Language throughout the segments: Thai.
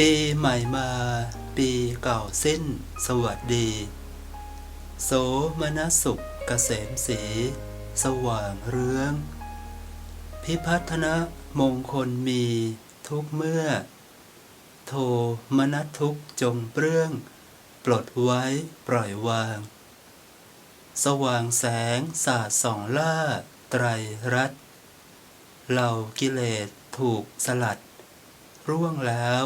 ปีใหม่มา ปีเก่าสิ้น สวัสดี โสมนสุขเกษมสี สว่างเรือง พิพัฒนมงคลมีทุกเมื่อ โทมนัสทุกจงเปลื้อง ปลดไว้ปล่อยวาง สว่างแสงสาดส่องล่า ไตรรัตเหล่ากิเลสถูกสลัด ร่วงแล้ว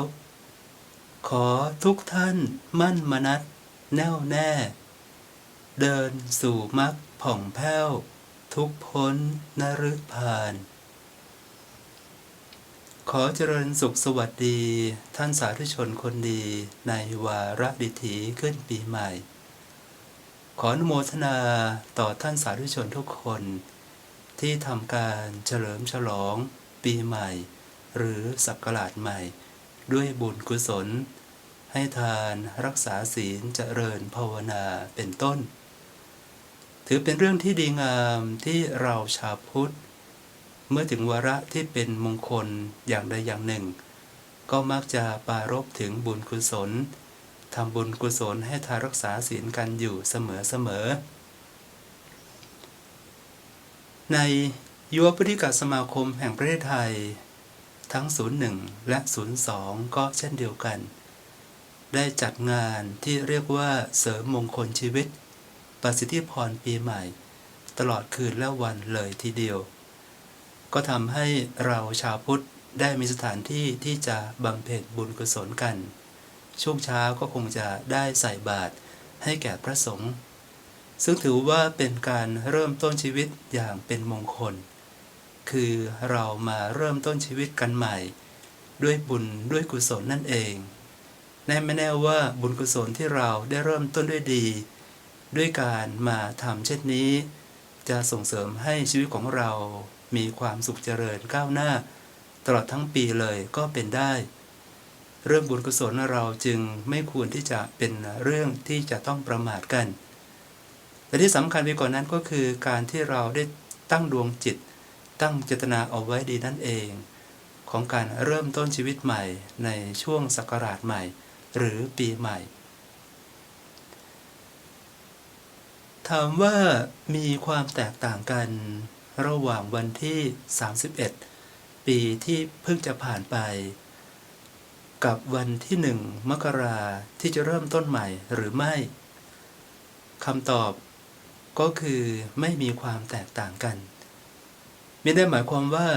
ขอทุกท่านมั่นมนัดแน่วแน่ เดินสู่มรรคผ่องแผ้ว ทุกพ้นนฤพาน ขอเจริญสุขสวัสดี ท่านสาธุชนคนดีในวาระดิถีขึ้นปีใหม่ ขออนุโมทนาต่อท่านสาธุชนทุกคน ที่ทำการเฉลิมฉลองปีใหม่ หรือศักราชใหม่ด้วยบุญกุศล ให้ทานรักษาศีลเจริญภาวนาเป็นต้น ถือเป็นเรื่องที่ดีงามที่เราชาวพุทธ เมื่อถึงวาระที่เป็นมงคลอย่างใดอย่างหนึ่ง ก็มักจะปรารบถึงบุญกุศลทำบุญกุศลให้ทานรักษาศีลกันอยู่เสมอๆในยุวพุทธิกสมาคมแห่งประเทศไทย ทั้ง 01 และ 02 ก็เช่นเดียวกัน ได้จัดงานที่เรียกว่าเสริมมงคลชีวิต ประสิทธิพรปีใหม่ ตลอดคืนและวันเลยทีเดียว ก็ทำให้เราชาวพุทธได้มีสถานที่ที่จะบำเพ็ญบุญกุศลกัน ช่วงเช้าก็คงจะได้ใส่บาตรให้แก่พระสงฆ์ซึ่งถือว่าเป็นการเริ่มต้นชีวิตอย่างเป็นมงคล คือเรามาเริ่มต้นชีวิตกันใหม่ ด้วยบุญด้วยกุศลนั่นเอง แน่ไม่แน่ว่าบุญกุศลที่เราได้เริ่มต้นด้วยดี ด้วยการมาทำเช่นนี้ จะส่งเสริมให้ชีวิตของเรามีความสุขเจริญก้าวหน้า ตลอดทั้งปีเลยก็เป็นได้ เรื่องบุญกุศลเราจึงไม่ควรที่จะเป็นเรื่องที่จะต้องประมาทกัน แต่ที่สำคัญไปกว่านนั้นก็คือการที่เราได้ตั้งดวงจิต ตั้งเจตนาเอาไว้ดีนั่นเอง ของการเริ่มต้นชีวิตใหม่ในช่วงศักราชใหม่ หรือปีใหม่ ถามว่ามีความแตกต่างกันระหว่างวันที่ 31 ปีที่เพิ่งจะผ่านไป กับวันที่หนึ่งมกราที่จะเริ่มต้นใหม่หรือไม่คำตอบก็คือไม่มีความแตกต่างกัน ไม่ได้หมายความว่า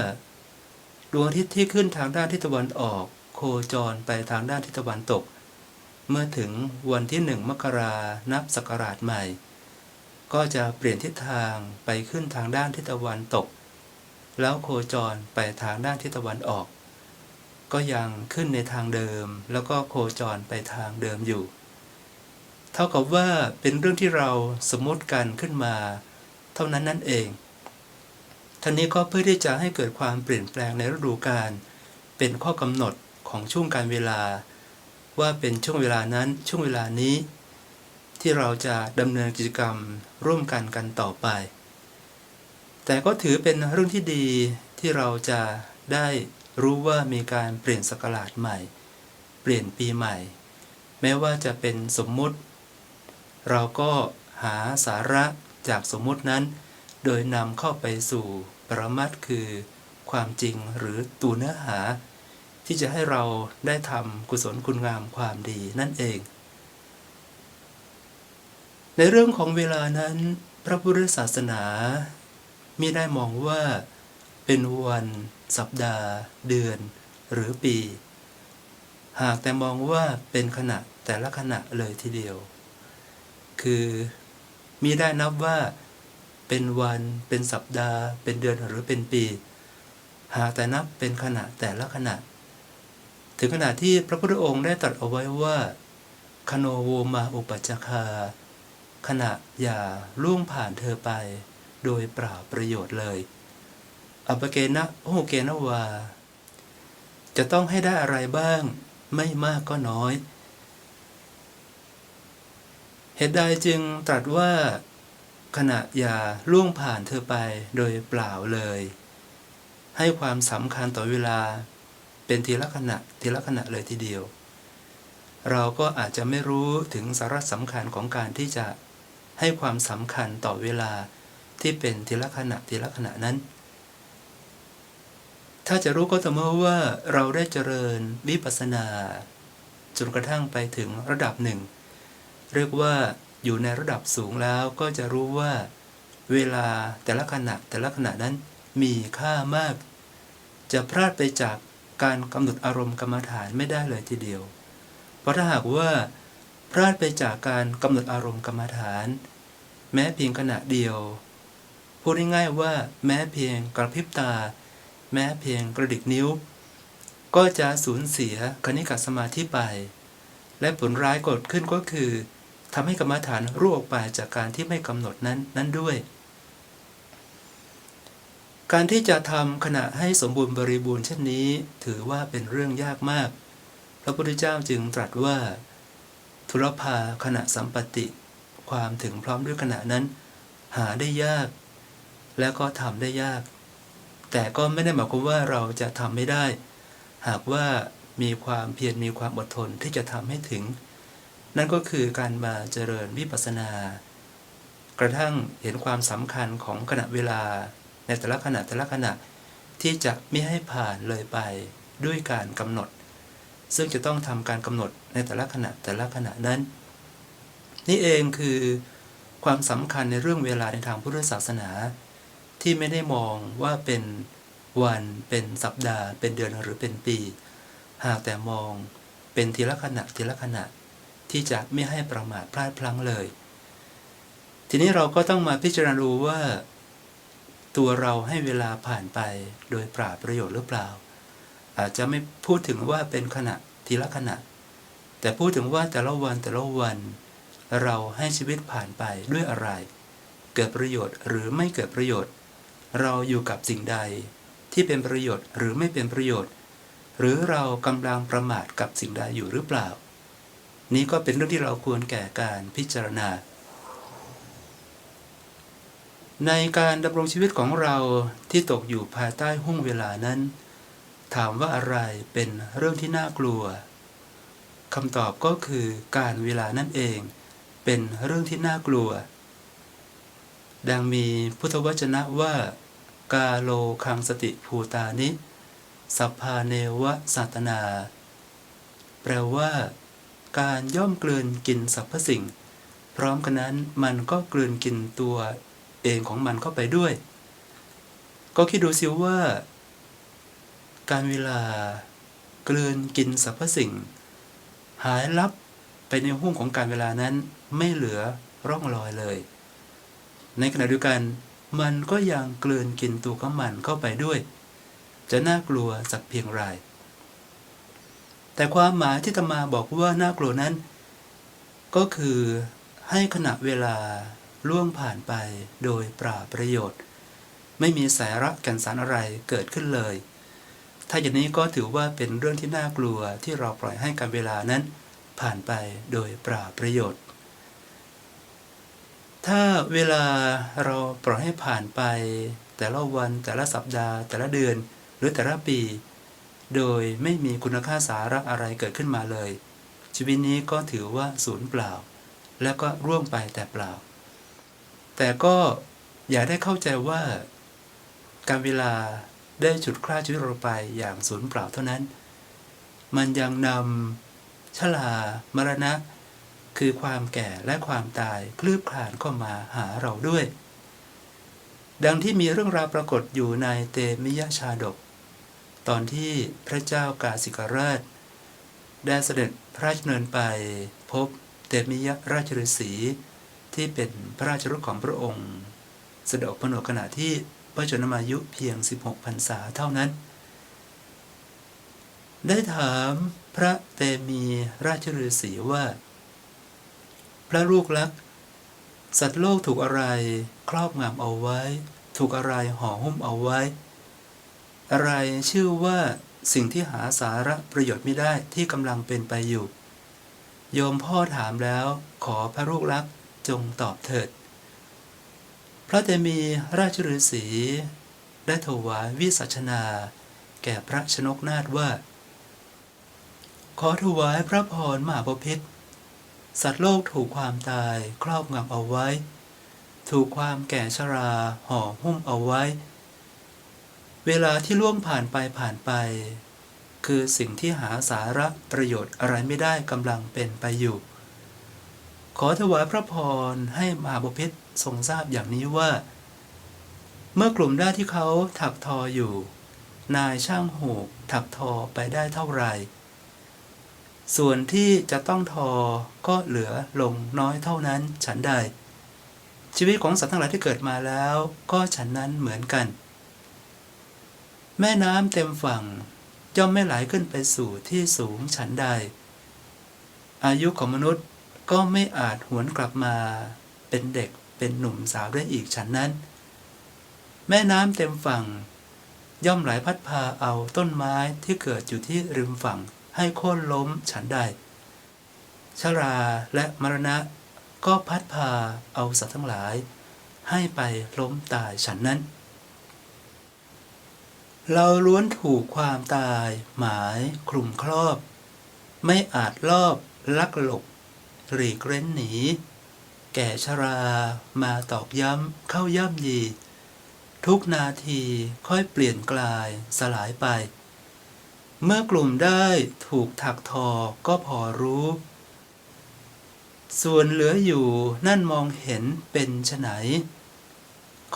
ดวงอาทิตย์ที่ขึ้นทางด้านทิศตะวันออก โคจรไปทางด้านทิศตะวันตก เมื่อถึงวันที่หนึ่งมกรานับศักราชใหม่ ก็จะเปลี่ยนทิศทางไปขึ้นทางด้านทิศตะวันตก แล้วโคจรไปทางด้านทิศตะวันออก ก็ยังขึ้นในทางเดิม แล้วก็โคจรไปทางเดิมอยู่ เท่ากับว่าเป็นเรื่องที่เราสมมติกันขึ้นมา เท่านั้นนั่นเองท่านี้ก็เพื่อที่จะให้เกิดความเปลี่ยนแปลงในฤดูกาลเป็นข้อกำหนดของช่วงการเวลา ว่าเป็นช่วงเวลานั้นช่วงเวลานี้ ที่เราจะดำเนินกิจกรรมร่วมกันกันต่อไป แต่ก็ถือเป็นเรื่องที่ดีที่เราจะได้รู้ว่ามีการเปลี่ยนสกราชใหม่ เปลี่ยนปีใหม่ แม้ว่าจะเป็นสมมุติ เราก็หาสาระจากสมมุตินั้น โดยนำเข้าไปสู่ปรมัตถ์คือ ความจริงหรือตัวเนื้อหา ที่จะให้เราได้ทำกุศลคุณงามความดีนั่นเอง ในเรื่องของเวลานั้น พระพุทธศาสนามิได้มองว่าเป็นวันสัปดาห์ เดือน หรือปี หากแต่มองว่าเป็นขณะแต่ละขณะเลยทีเดียว คือมีได้นับว่าเป็นวัน เป็นสัปดาห์ เป็นเดือนหรือเป็นปี หากแต่นับเป็นขณะแต่ละขณะ ถึงขณะที่พระพุทธองค์ได้ตรัสเอาไว้ว่า คโนโวมาอุปจคา ขณะอย่าล่วงผ่านเธอไป โดยเปล่าประโยชน์เลยอปเกนะโอเกนะวา จะต้องให้ได้อะไรบ้าง ไม่มากก็น้อย เหตุใดจึงตรัสว่า ขณะอย่าล่วงผ่านเธอไปโดยเปล่าเลย ให้ความสำคัญต่อเวลา เป็นทีละขณะทีละขณะเลยทีเดียว เราก็อาจจะไม่รู้ถึงสาระสำคัญของการที่จะให้ความสำคัญต่อเวลาที่เป็นทีละขณะทีละขณะนั้น ถ้าจะรู้ก็ต่อเมื่อว่าเราได้เจริญวิปัสสนาจนกระทั่งไปถึงระดับหนึ่ง เรียกว่าอยู่ในระดับสูงแล้วก็จะรู้ว่า เวลาแต่ละขณะแต่ละขณะนั้นมีค่ามาก จะพลาดไปจาก การกำหนดอารมณ์กรรมฐานไม่ได้เลยทีเดียว เพราะถ้าหากว่าพลาดไปจากการกำหนดอารมณ์กรรมฐาน แม้เพียงขณะเดียว พูดง่ายๆว่าแม้เพียงกระพริบตา แม้เพียงกระดิกนิ้ว ก็จะสูญเสียคณิกสมาธิไป และผลร้ายเกิดขึ้นก็คือทำให้กรรมฐานรั่วออกไปจากการที่ไม่กำหนดนั้นนั้นด้วย การที่จะทำขณะให้สมบูรณ์บริบูรณ์เช่นนี้ ถือว่าเป็นเรื่องยากมาก พระพุทธเจ้าจึงตรัสว่า ทุรพาขณะสัมปติ ความถึงพร้อมด้วยขณะนั้น หาได้ยาก และก็ทำได้ยาก แต่ก็ไม่ได้หมายความว่าเราจะทำไม่ได้ หากว่ามีความเพียรมีความอดทนที่จะทำให้ถึง นั่นก็คือการมาเจริญวิปัสสนา กระทั่งเห็นความสำคัญของขณะเวลา ในแต่ละขณะแต่ละขณะที่จะไม่ให้ผ่านเลยไปด้วยการกำหนด ซึ่งจะต้องทำการกำหนดในแต่ละขณะแต่ละขณะนั้น นี่เองคือความสำคัญในเรื่องเวลาในทางพุทธศาสนา ที่ไม่ได้มองว่าเป็นวันเป็นสัปดาห์ เป็นเดือนหรือเป็นปี หากแต่มองเป็นทีละขณะทีละขณะที่จะไม่ให้ประมาทพลาดพลั้งเลย ทีนี้เราก็ต้องมาพิจารณาดูว่า ตัวเราให้เวลาผ่านไปโดยปราบประโยชน์หรือเปล่า อาจจะไม่พูดถึงว่าเป็นขณะทีละขณะ แต่พูดถึงว่าแต่ละวันแต่ละวัน เราให้ชีวิตผ่านไปด้วยอะไร เกิดประโยชน์หรือไม่เกิดประโยชน์ เราอยู่กับสิ่งใดที่เป็นประโยชน์หรือไม่เป็นประโยชน์ หรือเรากำลังประมาทกับสิ่งใดอยู่หรือเปล่า นี้ก็เป็นเรื่องที่เราควรแก่การพิจารณา ในการดำรงชีวิตของเราที่ตกอยู่ภายใต้ห้วงเวลานั้น ถามว่าอะไรเป็นเรื่องที่น่ากลัวคำตอบก็คือการเวลานั่นเอง เป็นเรื่องที่น่ากลัว ดังมีพุทธวจนะว่า กาโลคังสติภูตานิ สัพพาเนวะสัตนา แปลว่า การย่อมกลืนกินสรรพสิ่ง พร้อมกันนั้นมันก็กลืนกินตัว เองของมันเข้าไปด้วย ก็คิดดูสิว่า การเวลากลืนกินสรรพสิ่ง หายลับไปในห้วงของการเวลานั้นไม่เหลือร่องรอยเลย ในขณะเดียวกันมันก็ยังกลืนกินตัวของมันเข้าไปด้วย จะน่ากลัวสักเพียงไรแต่ความหมายที่ตมาบอกว่าน่ากลัวนั้น ก็คือให้ขณะเวลา ล่วงผ่านไปโดยปราบประโยชน์ ไม่มีสาระก่นสารอะไรเกิดขึ้นเลย ถ้าอย่างนี้ก็ถือว่าเป็นเรื่องที่น่ากลัวที่เราปล่อยให้การเวลานั้นผ่านไปโดยปราบประโยชน์ ถ้าเวลาเราปล่อยให้ผ่านไป แต่ละวันแต่ละสัปดาห์ แต่ละเดือน หรือแต่ละปี โดยไม่มีคุณค่าสาระอะไรเกิดขึ้นมาเลย ชีวิตนี้ก็ถือว่าสูญเปล่า แล้วก็ร่วงไปแต่เปล่า แต่ก็อย่าได้เข้าใจว่า การเวลาได้ฉุดคล้าชีวิตเราไปอย่างสูญเปล่าเท่านั้น มันยังนำชลามรณะ คือความแก่และความตายคลืบคลานเข้ามาหาเราด้วย ดังที่มีเรื่องราวปรากฏอยู่ในเตมิยชาดก ตอนที่พระเจ้ากาสิกราช ได้เสด็จพระราชดำเนินไปพบเตมิยราชฤาษี ที่เป็นพระราชรถของพระองค์เสด็จผนวดขณะที่พระชนมายุเพียง 16พรรษาเท่านั้น ได้ถามพระเตมีราชฤาษีว่า พระลูกรักสัตว์โลกถูกอะไรครอบงำเอาไว้ ถูกอะไรห่อหุ้มเอาไว้ อะไรชื่อว่าสิ่งที่หาสาระประโยชน์ไม่ได้ที่กำลังเป็นไปอยู่ โยมพ่อถามแล้วขอพระลูกรัก จงตอบเถิด พระเตมีราชฤาษีได้ถวายวิสัชนา แก่พระชนกนาถว่า ขอถวายพระพรมหาบพิษสัตว์โลกถูกความตายครอบงำเอาไว้ ถูกความแก่ชราห่อหุ้มเอาไว้ เวลาที่ล่วงผ่านไปผ่านไป คือสิ่งที่หาสาระประโยชน์อะไรไม่ได้กำลังเป็นไปอยู่ ขอถวายพระพรให้มหาบพิษทรงทราบอย่างนี้ว่า เมื่อกลุ่มได้ที่เขาถักทออยู่ นายช่างหูกถักทอไปได้เท่าไหร่ ส่วนที่จะต้องทอก็เหลือลงน้อยเท่านั้นฉันใด ชีวิตของสัตว์ทั้งหลายที่เกิดมาแล้วก็ฉันนั้นเหมือนกัน แม่น้ำเต็มฝั่งย่อมไม่ไหลขึ้นไปสู่ที่สูงฉันใด อายุของมนุษย์ ก็ไม่อาจหวนกลับมาเป็นเด็กเป็นหนุ่มสาวได้อีกฉันนั้น แม่น้ำเต็มฝั่ง ย่อมไหลพัดพาเอาต้นไม้ที่เกิดอยู่ที่ริมฝั่งให้โค่นล้มฉันใดชราและมรณะ ก็พัดพาเอาสัตว์ทั้งหลาย ให้ไปล้มตายฉันนั้น เราล้วนถูกความตาย หมายคลุมครอบ ไม่อาจลอบลักหลบ หลีกเร้นหนี แก่ชรามาตอกย้ำเข้าย่ำยี ทุกนาทีค่อยเปลี่ยนกลายสลายไป เมื่อกลุ่มได้ถูกถักทอก็พอรู้ ส่วนเหลืออยู่นั่นมองเห็นเป็นไฉน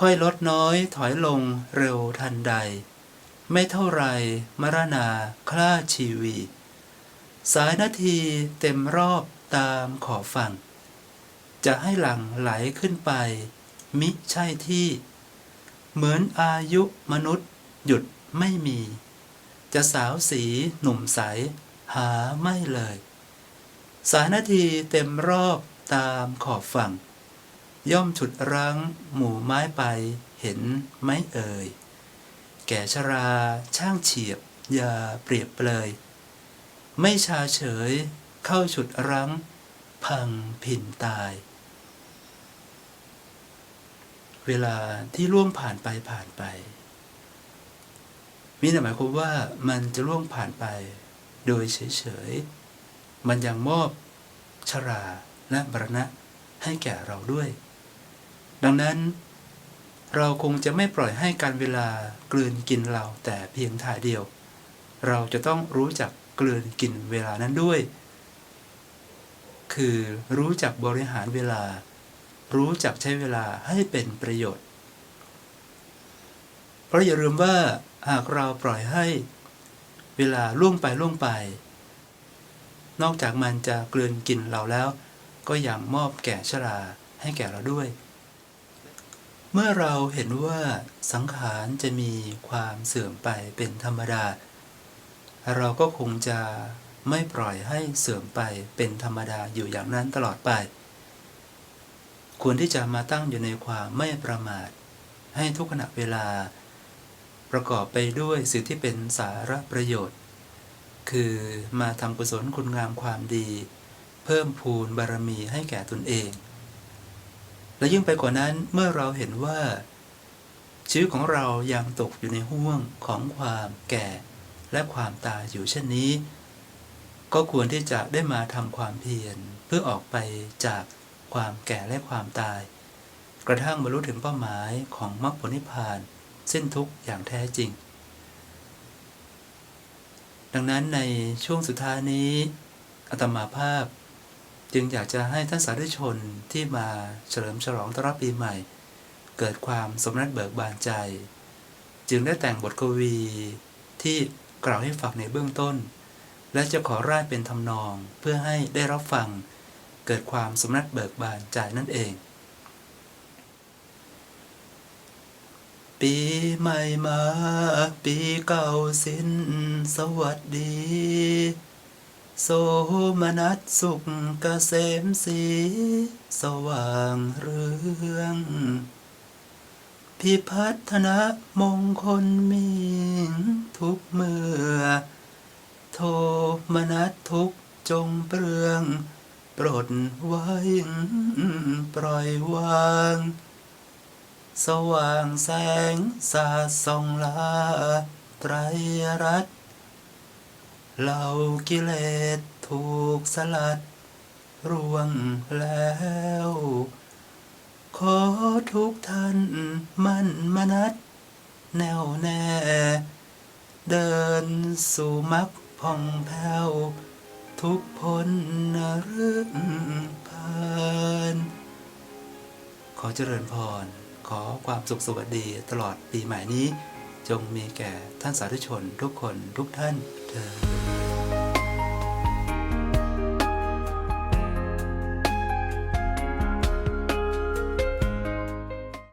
ค่อยลดน้อยถอยลงเร็วทันใด ไม่เท่าไรมรณาคล้าชีวี สายนาทีเต็มรอบ ตามขอบฝั่ง จะให้หลังไหลขึ้นไป มิใช่ที่ เหมือนอายุมนุษย์ หยุดไม่มี จะสาวสีหนุ่มใส หาไม่เลย สายนาทีเต็มรอบตามขอบฝั่ง ย่อมฉุดรั้งหมู่ไม้ไปเห็นไหมเอ่ย แก่ชราช่างเฉียบอย่าเปรียบเปรยไม่ชาเฉย เข้าฉุดรั้ง พังผินตาย เวลาที่ล่วงผ่านไปผ่านไปมีหมายความว่ามันจะล่วงผ่านไปโดยเฉยๆ มันยังมอบชราและบรณะให้แก่เราด้วย ดังนั้นเราคงจะไม่ปล่อยให้การเวลากลืนกินเราแต่เพียงถ่ายเดียว เราจะต้องรู้จักกลืนกินเวลานั้นด้วย คือรู้จักบริหารเวลา รู้จักใช้เวลาให้เป็นประโยชน์ เพราะอย่าลืมว่าหากเราปล่อยให้เวลาล่วงไปล่วงไป นอกจากมันจะกลืนกินเราแล้ว ก็ยังมอบแก่ชราให้แก่เราด้วย เมื่อเราเห็นว่าสังขารจะมีความเสื่อมไปเป็นธรรมดา เราก็คงจะ ไม่ปล่อยให้เสื่อมไปเป็นธรรมดาอยู่อย่างนั้นตลอดไป ควรที่จะมาตั้งอยู่ในความไม่ประมาท ให้ทุกขณะเวลา ประกอบไปด้วยสิ่งที่เป็นสาระประโยชน์ คือมาทำกุศลคุณงามความดี เพิ่มพูนบารมีให้แก่ตนเอง และยิ่งไปกว่านั้นเมื่อเราเห็นว่าชีวิตของเรายังตกอยู่ในห่วงของความแก่และความตายอยู่เช่นนี้ ก็ควรที่จะได้มาทำความเพียร เพื่อออกไปจากความแก่และความตาย กระทั่งบรรลุถึงเป้าหมายของมรรคผลนิพพานสิ้นทุกข์อย่างแท้จริง ดังนั้นในช่วงสุดท้ายนี้อาตมาภาพ จึงอยากจะให้ท่านสาธุชนที่มาเฉลิมฉลองต้อนรับปีใหม่ เกิดความสมนัตเบิกบานใจ จึงได้แต่งบทกวีที่กล่าวให้ฟังในเบื้องต้น และจะขอร่ายเป็นทำนองเพื่อให้ได้รับฟัง เกิดความสมนัตเบิกบานใจนั่นเอง ปีใหม่มา ปีเก่าสิ้น สวัสดี โสมนัสสุขเกษมสี สว่างเรืองพิพัฒนะมงคลมีทุกเมื่อ โทมนัสทุกจงเปลือง ปลดไว้ปล่อยวาง สว่างแสงสาส่องลาไตรรัตเหล่ากิเลสถูกสลัดร่วงแล้ว ขอทุกท่านมั่นมนัดแน่วแน่ เดินสู่มรรค ผ่องแผ้วทุกพ้นรึผ่านขอเจริญพร ขอความสุขสวัสดีตลอดปีใหม่นี้ จงมีแก่ท่านสาธุชนทุกคนทุกท่านเถิด